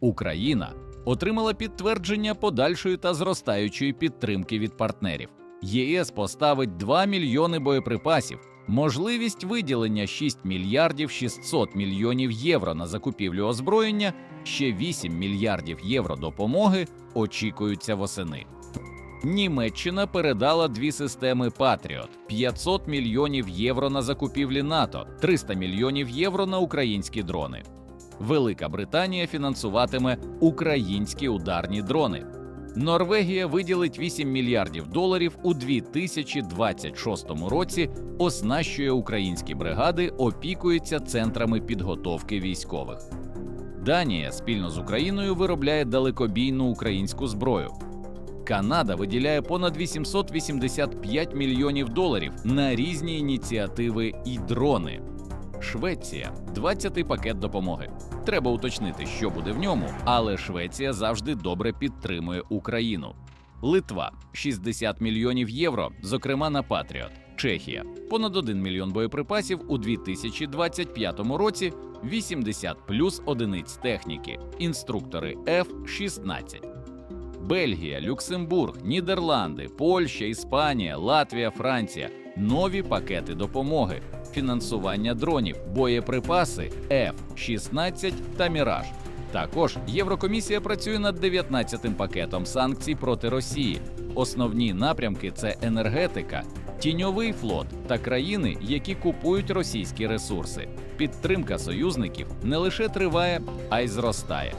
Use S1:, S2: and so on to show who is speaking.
S1: Україна отримала підтвердження подальшої та зростаючої підтримки від партнерів. ЄС поставить 2 мільйони боєприпасів, можливість виділення 6 мільярдів 600 мільйонів євро на закупівлю озброєння, ще 8 мільярдів євро допомоги очікуються восени. Німеччина передала дві системи Патріот: 500 мільйонів євро на закупівлі НАТО, 300 мільйонів євро на українські дрони. Велика Британія фінансуватиме українські ударні дрони. Норвегія виділить 8 мільярдів доларів у 2026 році, оснащує українські бригади, опікується центрами підготовки військових. Данія спільно з Україною виробляє далекобійну українську зброю. Канада виділяє понад 885 мільйонів доларів на різні ініціативи і дрони. Швеція 20-й пакет допомоги. Треба уточнити, що буде в ньому, але Швеція завжди добре підтримує Україну. Литва 60 мільйонів євро, зокрема на Патріот. Чехія понад 1 мільйон боєприпасів у 2025 році, 80 плюс одиниць техніки, інструктори F-16. Бельгія, Люксембург, Нідерланди, Польща, Іспанія, Латвія, Франція нові пакети допомоги, фінансування дронів, боєприпаси F-16 та Міраж. Також Єврокомісія працює над 19-тим пакетом санкцій проти Росії. Основні напрямки це енергетика, тіньовий флот та країни, які купують російські ресурси. Підтримка союзників не лише триває, а й зростає.